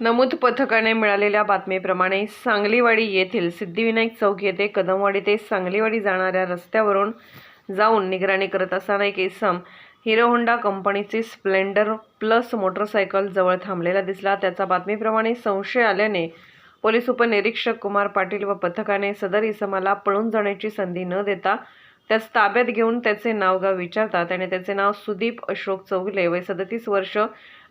नमूद पथकाने मिळालेल्या बातमीप्रमाणे सांगलीवाडी येथील सिद्धिविनायक चौक येथे कदमवाडी ते सांगलीवाडी जाणाऱ्या रस्त्यावरून जाऊन निगराणी करत असताना एक इसम हिरो होंडा कंपनीची स्प्लेंडर प्लस मोटरसायकल जवळ थांबलेला दिसला. त्याचा बातमीप्रमाणे संशय आल्याने पोलीस उपनिरीक्षक कुमार पाटील व पथकाने सदर इसमाला पळून जाण्याची संधी न देता त्यास ताब्यात घेऊन त्याचे नावगाव विचारतात आणि त्याचे नाव सुदीप अशोक चौगले. वय सदतीस वर्ष.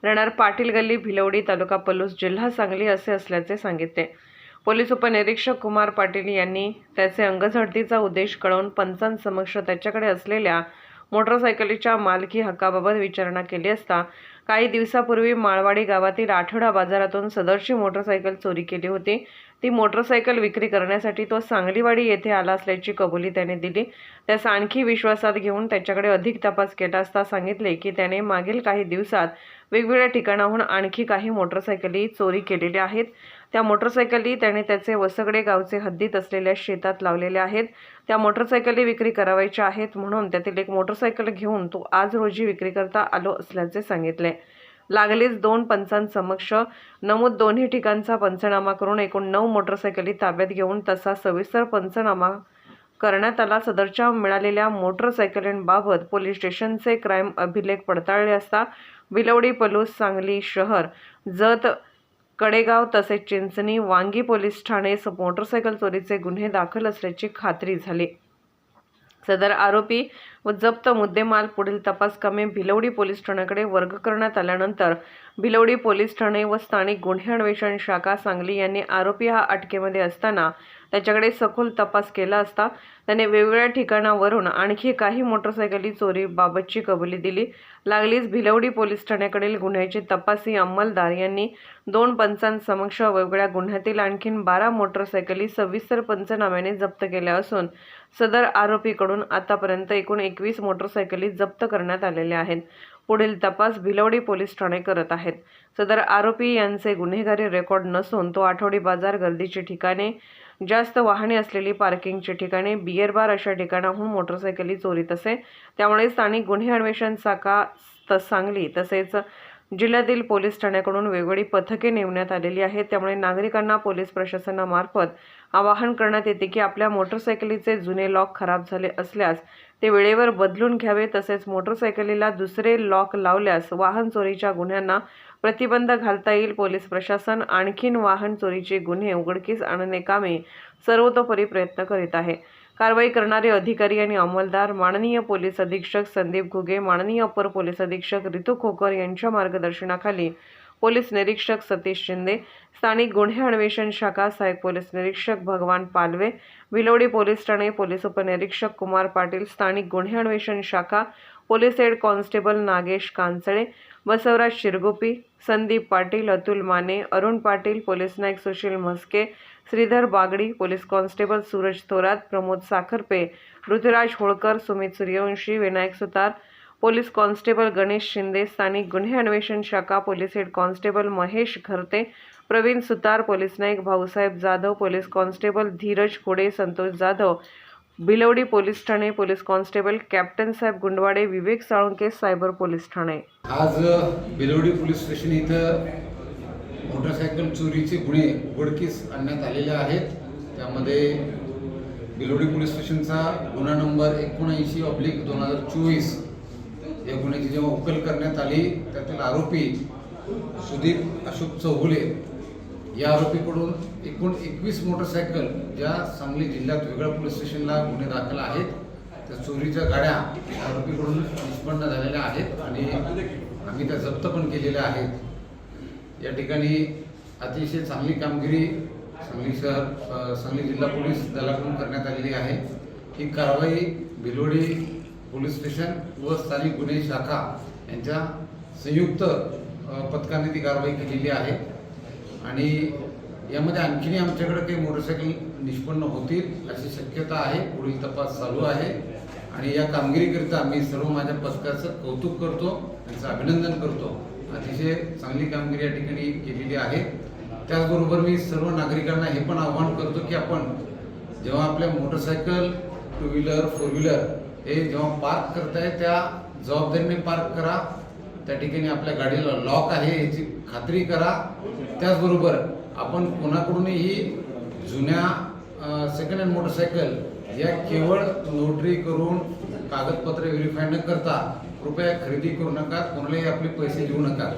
राहणार पाटील गल्ली भिलवडी तालुका पलूस जिल्हा सांगली असे असल्याचे सांगितले. पोलीस उपनिरीक्षक कुमार पाटील यांनी त्याचे अंगझडतीचा उद्देश कळवून पंचांसमक्ष त्याच्याकडे असलेल्या मोटरसायकलीच्या मालकी हक्काबाबत विचारणा केली असता काही दिवसापूर्वी माळवाडी गावातील आठवडा बाजारातून सदरची मोटरसायकल चोरी केली होती. ती मोटरसायकल विक्री करण्यासाठी तो सांगलीवाडी येथे आला असल्याची कबुली त्याने दिली. त्यास आणखी विश्वासात घेऊन त्याच्याकडे अधिक तपास केला असता सांगितले की त्याने मागील काही दिवसात वेगवेगळ्या ठिकाणाहून आणखी काही मोटरसायकली चोरी केलेल्या आहेत. त्या मोटरसायकली त्याने त्याचे वसगडे गावचे हद्दीत असलेल्या शेतात लावलेल्या आहेत. त्या मोटरसायकली विक्री करावायच्या आहेत म्हणून त्यातील एक मोटरसायकल घेऊन तो आज रोजी विक्री करता आलो असल्याचे सांगितले. लागलीच दोन पंचांसमक्ष नमूद दोन्ही ठिकाणचा पंचनामा करून एकूण नऊ मोटरसायकली ताब्यात घेऊन तसा सविस्तर पंचनामा करण्यात आला. सदरच्या मिळालेल्या मोटरसायकलींबाबत पोलीस स्टेशनचे क्राईम अभिलेख पडताळले असता बिलवडी पलूस सांगली शहर जत कडेगाव तसेच चिंचणी वांगी पोलीस ठाणेस मोटरसायकल चोरीचे गुन्हे दाखल असल्याची खात्री झाली. सदर आरोपी व जप्त मुद्देमाल पुढील तपास कामे भिलवडी पोलीस ठाण्याकडे वर्ग करण्यात आल्यानंतर भिलवडी पोलीस ठाणे व स्थानिक गुन्हे अन्वेषण शाखा सांगली यांनी आरोपी हा अटकेमध्ये असताना त्याच्याकडे सखोल तपास केला असता त्याने वेगवेगळ्या ठिकाणावरून आणखी काही मोटरसायकली चोरीबाबतची कबुली दिली. लागलीच भिलवडी पोलीस ठाण्याकडील गुन्ह्याचे तपासी अंमलदार यांनी दोन पंचांसमक्ष वेगवेगळ्या गुन्ह्यातील आणखीन बारा मोटरसायकली सविस्तर पंचनाम्याने जप्त केल्या असून सदर आरोपीकडून आतापर्यंत एकूण एक एकवीस मोटरसायकली जप्त करण्यात आलेल्या आहेत. पुढील तपास भिलवडी पोलीस ठाणे करत आहेत. सदर आरोपी यांचे गुन्हेगारी रेकॉर्ड नसून तो आठवडी बाजार गर्दीची ठिकाणे जास्त वाहने असलेली पार्किंगची ठिकाणे बियर बार अशा ठिकाणाहून मोटरसायकली चोरीत असे. त्यामुळे स्थानिक गुन्हे अन्वेषण शाखा त सांगली तसेच जिल्ह्यातील पोलीस ठाण्याकडून वेगवेगळी पथके नेमण्यात आलेली आहेत. त्यामुळे नागरिकांना पोलीस प्रशासनामार्फत आवाहन करण्यात येते की आपल्या मोटरसायकलीचे जुने लॉक खराब झाले असल्यास ते वेळेवर बदलून घ्यावे. तसेच मोटरसायकलीला दुसरे लॉक लावल्यास वाहन चोरीच्या गुन्ह्यांना प्रतिबंध घालता येईल. पोलीस प्रशासन आणखीन वाहन चोरीचे गुन्हे उघडकीस आणणे कामे सर्वतोपरी प्रयत्न करीत आहे. कारवाई करणारे अधिकारी आणि अंमलदार माननीय पोलीस अधीक्षक संदीप घुगे माननीय अपर पोलीस अधीक्षक रितू खोकर यांच्या मार्गदर्शनाखाली पोलीस निरीक्षक सतीश शिंदे स्थानिक गुन्हे अन्वेषण शाखा सहाय्यक पोलीस निरीक्षक भगवान पालवे विलोडी पोलीस ठाणे पोलीस उपनिरीक्षक कुमार पाटील स्थानिक गुन्हे अन्वेषण शाखा police head constable Nagesh Kanchale Basavraj Shirgopi Sandeep Patil Atul Mane Arun Patil police Naik Sushil Mhaske Shridhar Bagdi police constable Suraj Thorat Pramod Sakharpe Rituraj Holkar Sumit Suryavanshi Vinayak Sutar police constable Ganesh Shinde स्थानिक गुन्हे अन्वेषण शाखा police head constable Mahesh Gharte Pravin Sutar police Naik Bhausaheb Jadhav police constable Dhiraj Khode Santosh Jadhav Bhilwadi police Thane police constable captain Saheb Gundwade Vivek Salunke cyber police Thane. आज Bhilwadi police station इथं motorcycle चोरीचे गुन्हे उघडकीस आणण्यात आलेले आहेत. त्यामध्ये Bhilwadi police स्टेशनचा गुन्हा नंबर एकोणऐंशी ऑब्लिक दोन हजार चोवीस या गुन्ह्याची जेव्हा उकल करण्यात आली त्यातील आरोपी सुदीप अशोक चौगुले. या आरोपीकडून एकूण एकवीस मोटरसायकल ज्या सांगली जिल्ह्यात वेगळ्या पोलीस स्टेशनला गुन्हे दाखल आहेत. त्या चोरीच्या गाड्या या आरोपीकडून निष्पन्न झालेल्या आहेत आणि आम्ही त्या जप्त पण केलेल्या आहेत. या ठिकाणी अतिशय चांगली कामगिरी सांगली शहर सांगली जिल्हा पोलीस दलाकडून करण्यात आलेली आहे. ही कारवाई भिलोडी पोलीस स्टेशन व स्थानिक गुन्हे शाखा यांच्या संयुक्त पथकाने ती कारवाई केलेली आहे. आणि यामध्ये आणखीनही आमच्याकडे काही मोटरसायकल निष्पन्न होतील अशी शक्यता आहे. पुढील तपास चालू आहे. आणि या कामगिरीकरिता मी सर्व माझ्या पथकाचं कौतुक करतो त्यांचं अभिनंदन करतो. अतिशय चांगली कामगिरी या ठिकाणी केलेली आहे. त्याचबरोबर मी सर्व नागरिकांना हे पण आव्हान करतो की आपण जेव्हा आपल्या motorcycle two wheeler four wheeler हे जेव्हा पार्क करताय त्या जबाबदारीने पार्क करा. त्या ठिकाणी आपल्या गाडीला लॉक आहे याची खात्री करा. त्याचबरोबर आपण कोणाकडूनही जुन्या सेकंड हँड मोटरसायकल या केवळ नोटरी करून कागदपत्रे व्हेरीफाय न करता कृपया खरेदी करू नका. कोणालाही आपले पैसे देऊ नका.